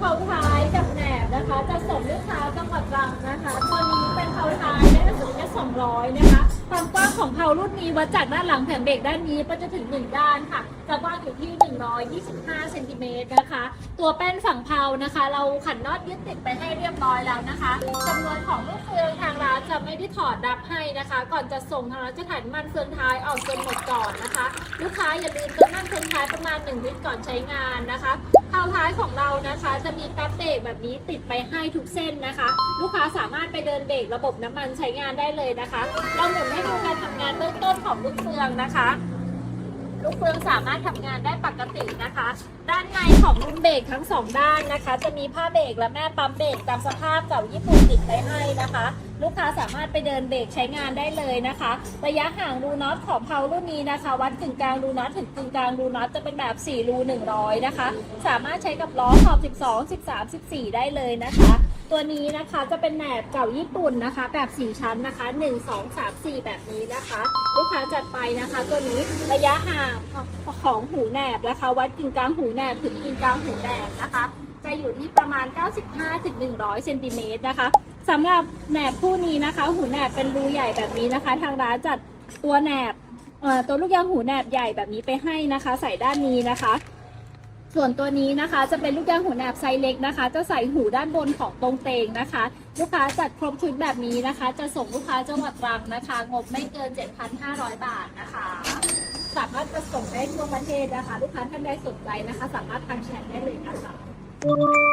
เผาท้ายกับแหนบนะคะ จะส่งลูกค้าจังหวัดตรังนะคะตัวนี้เป็นเผาท้ายได้สูงแค่200 นะคะ ความกว้างของเผารุ่นนี้วัดจากด้านหลังแผ่นเบรกด้านนี้ก็จะถึง1ด้านค่ะจะกว้างอยู่ที่ 125 เซนติเมตรนะคะ ตัวแป้นฝั่งเผานะคะ เราขันน็อตยึดติดไปให้เรียบร้อยแล้วนะคะจำนวนของลูกเฟืองทางร้านจะไม่ได้ถอดดับให้นะคะ ก่อนจะส่งทางร้านจะถ่ายมันเฟืองท้ายออกจนหมดก่อนนะคะ ลูกค้าอย่าลืมเติมน้ำมันเฟืองท้ายประมาณ1ลิตรก่อนใช้งานนะคะเผาท้ายของเรานะคะ จะมีแป๊บเบรกแบบนี้ติดไปให้ทุกเส้นนะคะ ลูกค้าสามารถไปเดินเบรกระบบน้ำมันใช้งานได้เลยนะคะ เราหมุนให้ดูการทำงานเบื้องต้นของลูกเฟืองนะคะ ลูกเฟืองสามารถทำงานได้ปกตินะคะ ด้านในของรุ่นเบรกทั้งสองด้านนะคะ จะมีผ้าเบรกและแม่ปั๊มเบรกตามสภาพเก่าญี่ปุ่นติดไปให้นะคะ ลูกค้าสามารถไปเดินเบรกใช้งานได้เลยนะคะ ระยะห่างรูน็อตของเพารุ่นนี้นะคะ วัดกึ่งกลางรูน็อตถึงกึ่งกลางรูน็อตจะเป็นแบบ 4 รู 100 นะคะ สามารถใช้กับล้อขอบ 12 13 14 ได้เลยนะคะ ตัวนี้นะคะจะเป็นแหนบเก่าญี่ปุ่นนะคะ แบบ 4 ชั้นนะคะ 1 2 3 4 แบบนี้นะคะ ลูกค้าจัดไปนะคะ ตัวนี้ระยะห่างของหูแหนบนะคะ วัดกึ่งกลางหูแหนบถึงกึ่งกลางหูแหนบนะคะ จะอยู่ที่ประมาณ 95ถึง100เซนติเมตรนะคะสำหรับแหนบคู่นี้นะคะ หูแหนบเป็นรูใหญ่แบบนี้นะคะ ทางร้านจัดตัวแหนบตัวลูกยางหูแหนบใหญ่แบบนี้ไปให้นะคะ ใส่ด้านนี้นะคะ ส่วนตัวนี้นะคะจะเป็นลูกยางหูแหนบไซส์เล็กนะคะ จะใส่หูด้านบนของตรงเตงนะคะ ลูกค้าจัดครบชุดแบบนี้นะคะ จะส่งลูกค้าจังหวัดตรังนะคะ งบไม่เกิน 7,500 บาทนะคะสามารถจะส่งได้ทั่วประเทศนะคะ ลูกค้าท่านใดสนใจนะคะ สามารถทางแชทได้เลยนะคะ Thank you.